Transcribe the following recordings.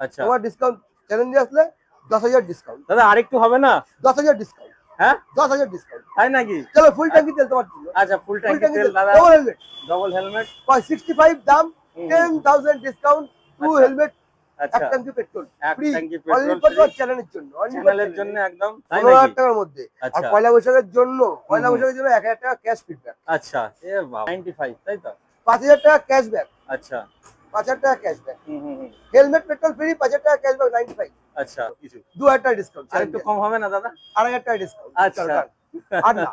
আচ্ছা। তোমার ডিসকাউন্ট চ্যালেঞ্জে আসলে দশ হাজার ডিসকাউন্ট দাদা আরেকটু হবে না? দশ হাজার ডিসকাউন্ট হ্যাঁ? দশ হাজার ডিসকাউন্ট তাই নাকি? চলো ফুল ট্যাঙ্কি তেল তোমার আচ্ছা ফুল ট্যাঙ্কি তেল দাদা। Double helmet double helmet sixty five দাম ten thousand discount too. Helmet এক ট্যাঙ্কি পেট্রোল ফ্রি চ্যানেলের জন্য চ্যানেলের জন্য একদম পনেরো হাজার টাকার মধ্যে। আর আচ্ছা। পয়লা বৈশাখের জন্য পয়লা বৈশাখের জন্য এক হাজার টাকা ক্যাশ ফিডব্যাক আচ্ছা। এ বাবা 95 তাই তো? পাঁচ হাজার টাকা ক্যাশব্যাক আচ্ছা। পাঁচ হাজার টাকা ক্যাশব্যাক হেলমেট পেট্রোল ফ্রি পাঁচ হাজার টাকা ক্যাশব্যাক নাইনটি ফাইভ আচ্ছা কিছু। দু হাজার টাকা ডিসকাউন্ট আর একটু কম হবে না দাদা? আড়াই হাজার টাকা ডিসকাউন্ট আচ্ছা। আর না।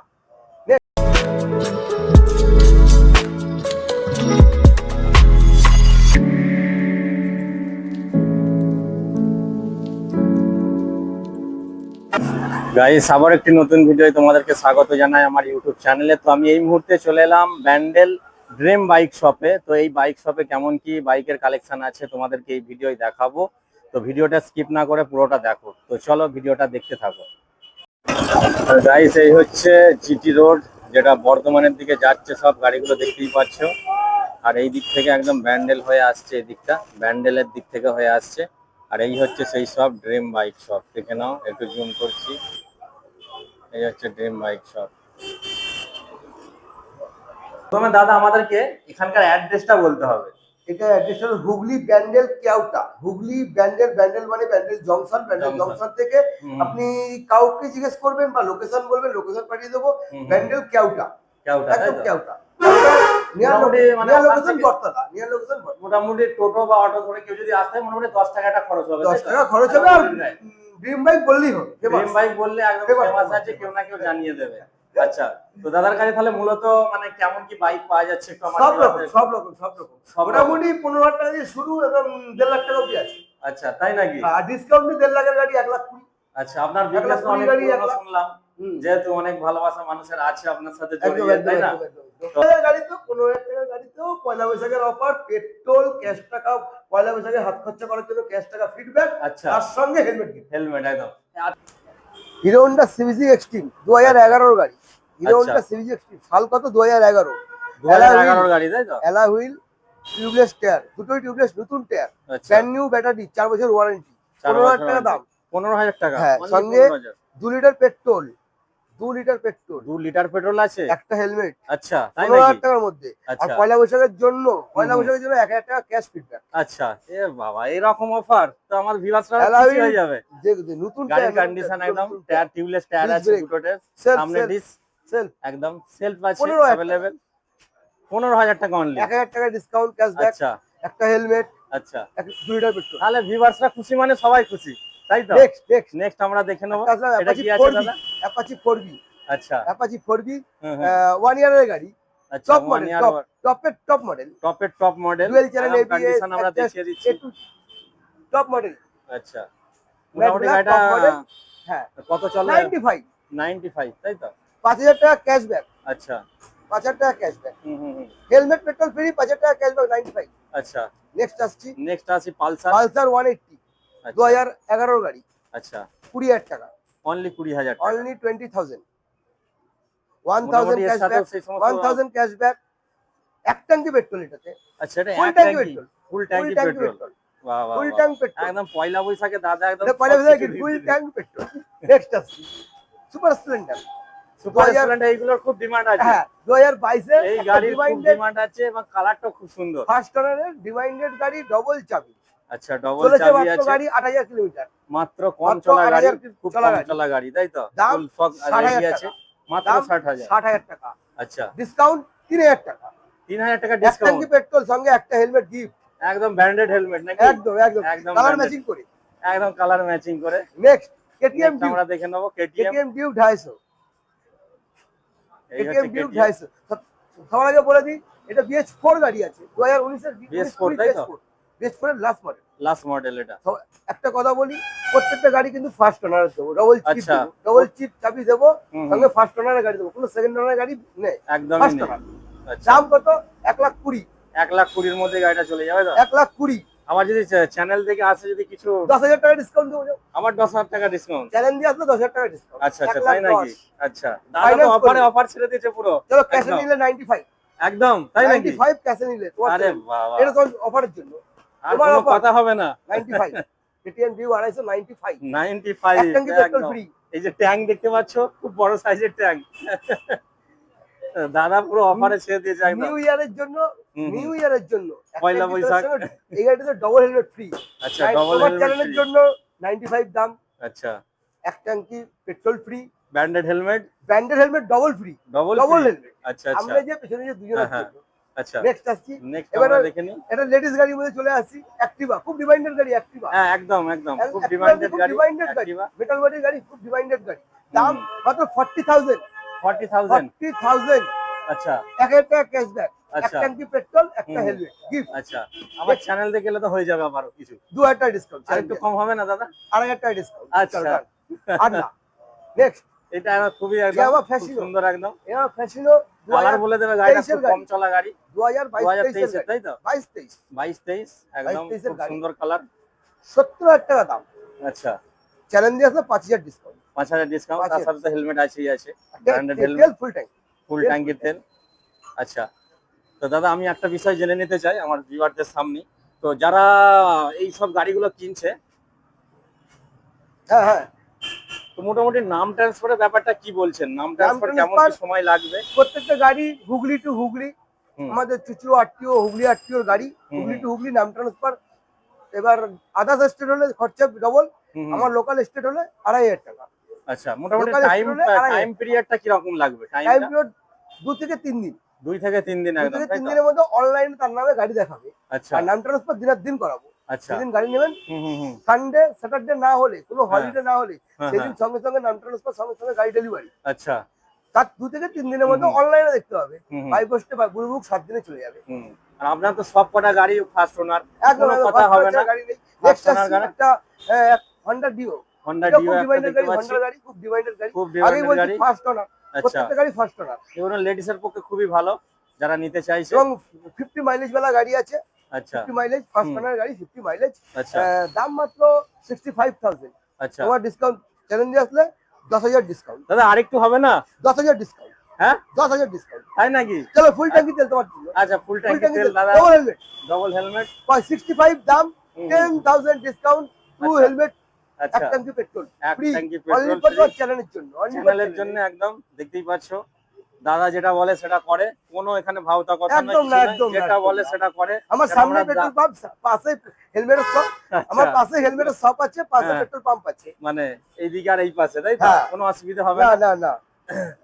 গাইস আবার একটি নতুন ভিডিও তোমাদেরকে স্বাগত জানাই আমার ইউটিউব চ্যানেলে তো আমি এই মুহূর্তে চলে এলাম ব্যান্ডেল ড্রিম বাইক শপে তো এই বাইক শপে কেমন কি বাইকের কালেকশন আছে তোমাদেরকে এই ভিডিওই দেখাবো। তো ভিডিওটা স্কিপ না করে পুরোটা দেখো। তো চলো ভিডিওটা দেখতে থাকো। গাইস এই হচ্ছে জিটি রোড যেটা বর্ধমানের দিকে যাচ্ছে সব গাড়িগুলো দেখতেই পাচ্ছ। আর এই দিক থেকে একদম ব্যান্ডেল হয়ে আসছে এই দিকটা। ব্যান্ডেলের দিক থেকে হয়ে আসছে। আর এই হচ্ছে সেই সব ড্রিম বাইক শপ দেখে নাও, একটু জুম করছি। এই হচ্ছে ড্রিম বাইক শপ প্রথমে দাদা আমাদেরকে এখানকার অ্যাড্রেসটা বলতে হবে। এটা অ্যাড্রেস হলো হুগলি ব্যান্ডেল কেউটা হুগলি ব্যান্ডেল ব্যান্ডেল মানে ব্যান্ডেল জংশন ব্যান্ডেল জংশন। থেকে আপনি কাউকে জিজ্ঞেস করবেন বা লোকেশন বলবেন লোকেশন পাঠিয়ে দেবো। ব্যান্ডেল কেউটা কেউটা একদম কেউটা মোটামুটি মানে মোটামুটি টোটো বা অটো ধরে কেউ যদি আসতে মোটামুটি দশ টাকাটা খরচ হবে দশ টাকা খরচ হবে। ড্রিম বাইক বললেই হবে ড্রিম বাইক বললে একদম আছে কেউ না কেউ জানিয়ে দেবে। আচ্ছা তো দাদার কাছে তাহলে মূলত মানে কেমন কি বাইক পাওয়া যাচ্ছে সব রকম সব রকম সব রকম। মোটামুটি পনেরো হাজার টাকা দিয়ে শুরু এবং দেড় লাখ টাকা অব্দি আছে। আচ্ছা তাই নাকি? আর ডিসকাউন্ট দেড় লাখের গাড়ি এক লাখ কুড়ি। আচ্ছা আপনার বিজনেস অনেক শুনলাম। যেহেতু অনেক ভালোবাসা মানুষের আছে আপনার সাথে জড়িয়ে তাই না? গাড়ি তো পনেরো হাজার টাকার গাড়ি তো পয়লা বৈশাখের অফার পেট্রোল ক্যাশ টাকা পয়লা বৈশাখে হাত খরচা করার জন্য ক্যাশ টাকা ফিডব্যাক আচ্ছা। তার সঙ্গে হেলমেট হেলমেট একদম। হিরো হন্ডা সিভিজি এক্সট্রিম দু হাজার এগারোর গাড়ি। হিরো। হন্ডা সিভিজি সাল কত? দু হাজার এগারো। গাড়ি তাই তো? অ্যালা হুইল টিউবলেস টায়ার দুটোই টিউবলেস নতুন টায়ার ব্র্যান্ড নিউ ব্যাটারি চার বছর ওয়ারেন্টি পনেরো হাজার টাকা দাম। পনেরো হাজার টাকা? হ্যাঁ, সঙ্গে- দু লিটার পেট্রোল দু লিটার পেট্রোল দু লিটার পেট্রোল আছে? একটা হেলমেট আচ্ছা পনেরো হাজার টাকার মধ্যে। আর আচ্ছা। পয়লা বৈশাখের জন্য পয়লা বৈশাখের জন্য এক হাজার টাকা ক্যাশ ফিডব্যাক আচ্ছা এ বাবা এরকম অফার তো আমার খুশি হয়ে যাবে। যে নতুন গাড়ির কন্ডিশন একদম টায়ার টিউবলেস টায়ার আছে দুটো টায়ার সামনে ডিস সেলফ একদম সেলফ আছে 15,000 টাকা। অনলি এক হাজার টাকা ডিসকাউন্ট ক্যাশব্যাক আচ্ছা। একটা হেলমেট আচ্ছা। দু লিটার পেট্রোল তাহলে ভিউয়ার্সরা খুশি মানে সবাই খুশি তাই তো? নেক্সট নেক্সট নেক্সট আমরা দেখে নেব। এটা কি আছে দাদা? অ্যাপাচি ফোর বি আচ্ছা। অ্যাপাচি ফোর বি হুম, হুম। ওয়ান ইয়ারের গাড়ি। টপ মডেল টপ টপের টপ মডেল টপের top model dual channel ABS আমরা দেখিয়ে দিচ্ছি। টপ মডেল আচ্ছা। মোটামুটি গাড়িটা। হ্যাঁ। কত চলে? 95 95 তাই তো? পাঁচ হাজার টাকা ক্যাশব্যাক আচ্ছা। পাঁচ হাজার টাকা ক্যাশব্যাক হুম হুম হুম। হেলমেট পেট্রোল ফ্রি পাঁচ হাজার টাকা ক্যাশব্যাক নাইনটি ফাইভ আচ্ছা। নেক্সট আসছি। নেক্সট আসি পালসার। পালসার ওয়ান এইটটি দু হাজার এগারোর গাড়ি। আচ্ছা। কুড়ি হাজার টাকা। অনলি কুড়ি হাজার only twenty thousand one thousand cashback one thousand cashback এক ট্যাঙ্কি পেট্রোল এটাতে। আচ্ছা এটা ফুল ট্যাঙ্কি পেট্রোল ফুল ট্যাঙ্কি পেট্রোল ফুল। ট্যাঙ্ক পেট্রোল একদম পয়লা বৈশাখে দাদা একদম পয়লা বৈশাখে ফুল ট্যাঙ্ক পেট্রোল নেক্সট আসছি। সুপার স্প্লেন্ডার খুব গাড়ি ডবল চাবি। আচ্ছা ডবল মাত্র গাড়ি তাই তো? টাকা। আচ্ছা। ডিসকাউন্ট 3000 টাকা। 3000 টাকা ডিসকাউন্ট পেট্রোল সঙ্গে একটা হেলমেট গিফট একদম ব্র্যান্ডেড হেলমেট নাকি? একদম একদম। একদম কালার ম্যাচিং করে। একদম কালার ম্যাচিং করে। নেক্সট আমরা দেখে নেব কেটিএম কেটিএম এটিএম বিউ ঢাইশো সবার আগে বলে দিই এটা বিএস ফোর গাড়ি আছে। দু হাজার উনিশের BS four BS four last model last model এটা। একটা কথা বলি প্রত্যেকটা গাড়ি কিন্তু ফার্স্ট ওনার দেবো ডবল চিপ ডবল চিপ চাবি দেবো সঙ্গে ফার্স্ট ওনারের গাড়ি দেবো কোনো সেকেন্ড ওনারের গাড়ি নেই একদম আচ্ছা। দাম কত? এক লাখ কুড়ি। এক লাখ কুড়ির মধ্যে গাড়িটা চলে যাবে এক লাখ কুড়ি। আমার যদি চ্যানেল থেকে আসে যদি কিছু দশ হাজার টাকা ডিসকাউন্ট দেবো আমার দশ হাজার টাকা ডিসকাউন্ট চ্যানেল দিয়ে আসলে দশ হাজার টাকা ডিসকাউন্ট আচ্ছা আচ্ছা তাই নাকি? আচ্ছা। দাদা অফারে অফার ছেড়ে দিয়েছে পুরো। চলো ক্যাশে নিলে নাইনটি ফাইভ একদম তাই নাকি? ফাইভ ক্যাশে নিলে আরে বাবা। এটা তোমার অফারের জন্য। আর কোনো কথা হবে না। নাইনটি ফাইভ কেটিএম ডিউ আড়াইশো নাইনটি ফাইভ নাইনটি ফাইভ এই যে ট্যাঙ্ক দেখতে পাচ্ছ খুব বড় সাইজের ট্যাঙ্ক দাদা পুরো অফারে ছেড়ে দিয়েছে একদম নিউ ইয়ারের জন্য। নিউ ইয়ারের জন্য। পয়লা বৈশাখ। এই গাড়িতে ডবল হেলমেট ফ্রি আচ্ছা ডবল চ্যানেলের জন্য নাইনটি ফাইভ দাম। আচ্ছা। এক ট্যাঙ্কি petrol free branded helmet branded helmet double free double double helmet আচ্ছা আচ্ছা। আমরা যে পেছনে যে দুজনের হ্যাঁ, আচ্ছা। নেক্সট আসছি। নেক্সট এবারে- দেখে নিই। এটা লেডিস গাড়ির মধ্যে চলে আসছি। অ্যাক্টিভা খুব ডিমান্ডেড গাড়ি অ্যাক্টিভা হ্যাঁ একদম একদম। খুব ডিমান্ডেড গাড়ি demanded গাড়ি। মেটাল বডির গাড়ি খুব ডিমান্ডেড গাড়ি। দাম মাত্র ফর্টি থাউজেন্ড। Forty thousand. আচ্ছা। এক হাজার টাকা ক্যাশব্যাক এক আচ্ছা। ট্যাঙ্কি পেট্রোল একটা হেলমেট গিফট আচ্ছা। আমার চ্যানেল থেকে গেলে তো হয়ে যাবে আবারও কিছু। দু হাজার টাকা ডিসকাউন্ট আর একটু কম হবে না দাদা? আড়াই হাজার টাকা ডিসকাউন্ট আচ্ছা। আর না। নেক্সট এটা আমার খুবই একদম। সুন্দর একদম। এবার কালার বলে দেবে কম চলা গাড়ি। দু হাজার দু বাইশ হাজার তেইশের তেইশের তাই তো? একদম সুন্দর কালার সত্তর হাজার টাকা দাম। আচ্ছা। চ্যালেঞ্জ দিয়ে আসলে পাঁচ হাজার ডিসকাউন্ট পাঁচ হাজার ডিসকাউন্ট তার সাথে তো হেলমেট আছেই আছে branded helmet full tank full ট্যাঙ্কির তেল। আচ্ছা তো দাদা আমি একটা বিষয় জেনে নিতে চাই আমার ভিউয়ারদের সামনে। তো যারা এই সব গাড়িগুলো কিনছে হ্যাঁ হ্যাঁ। তো মোটামুটি নাম ট্রান্সফারের ব্যাপারটা কি বলছেন? নাম ট্রান্সফার কেমন কি সময় লাগবে? প্রত্যেকটা গাড়ি হুগলি টু হুগলি আমাদের চুচুড়ো আটটিও হুগলি আটটিওর গাড়ি হুগলি টু হুগলি নাম ট্রান্সফার এবার আদার্স স্টেট হলে খরচা ডবল। আমার লোকাল স্টেট হলে আড়াই হাজার টাকা। আচ্ছা মোটামুটি টাইম টাইম পিরিয়ডটা কীরকম লাগবে? টাইম পিরিয়ড দু থেকে তিন দিন। দুই থেকে তিন দিন একদম থেকে তিন দিনের মধ্যে অনলাইনে তার নামে গাড়ি দেখাবে। আচ্ছা। আর নাম ট্রান্সফার দিনের দিন করাবো। আচ্ছা। সেদিন গাড়ি নেবেন। সানডে স্যাটারডে না হলে কোনো হলিডে না হলে হ্যাঁ, সেদিন হ্যাঁ। সঙ্গে সঙ্গে নাম ট্রান্সফার সঙ্গে সঙ্গে গাড়ি ডেলিভারি আচ্ছা। তার দু থেকে তিন দিনের মধ্যে। অনলাইনে দেখতে হবে বাই পোস্টে বা বুক সাত দিনে চলে যাবে। আর আপনার তো সব কটা গাড়ি ফার্স্ট ওনার একদম কথা হবে না। গাড়ি নেই। নেক্সট। একটা হন্ডা ডিও হন্ডা গাড়ি গাড়ি খুব গাড়ি। খুব গাড়ি। ফার্স্ট ওনার আচ্ছা। প্রত্যেকটা গাড়ি ফার্স্ট ওনার এগুলো লেডিসের পক্ষে খুবই ভালো যারা নিতে চাইছে। এবং ফিফটি মাইলেজ বেলা গাড়ি আছে। আচ্ছা। Mileage first. ওনার গাড়ি ফিফটি মাইলেজ আচ্ছা। দাম মাত্র সিক্সটি ফাইভ থাউজেন্ড আচ্ছা। তোমার ডিসকাউন্ট চ্যালেঞ্জে আসলে দশ হাজার ডিসকাউন্ট দাদা আরেকটু হবে না? দশ হাজার ডিসকাউন্ট হ্যাঁ? দশ হাজার ডিসকাউন্ট তাই নাকি? চলো ফুল ট্যাঙ্কি তেল তোমার আচ্ছা ফুল ট্যাঙ্কি তেল দাদা। Double helmet double helmet sixty five দাম হুম, ten thousand discount too. Helmet এক ট্যাঙ্কি পেট্রোল ফ্রি অনলি ফর চ্যানেলের জন্য চ্যানেলের জন্য একদম দেখতেই পাচ্ছ। দাদা যেটা বলে সেটা করে কোনো এখানে ভাওতা কথা একদম না, একদম যেটা বলে সেটা করে আমার সামনে পেট্রোল পাম্প পাশে হেলমেটের শপ আমার আচ্ছা, পাশে হেলমেটের শপ আছে পাশে হ্যাঁ। পেট্রোল পাম্প আছে। মানে এইদিকে আর এই পাশে তাই তো? হ্যাঁ। কোনো অসুবিধা হবে না। না না।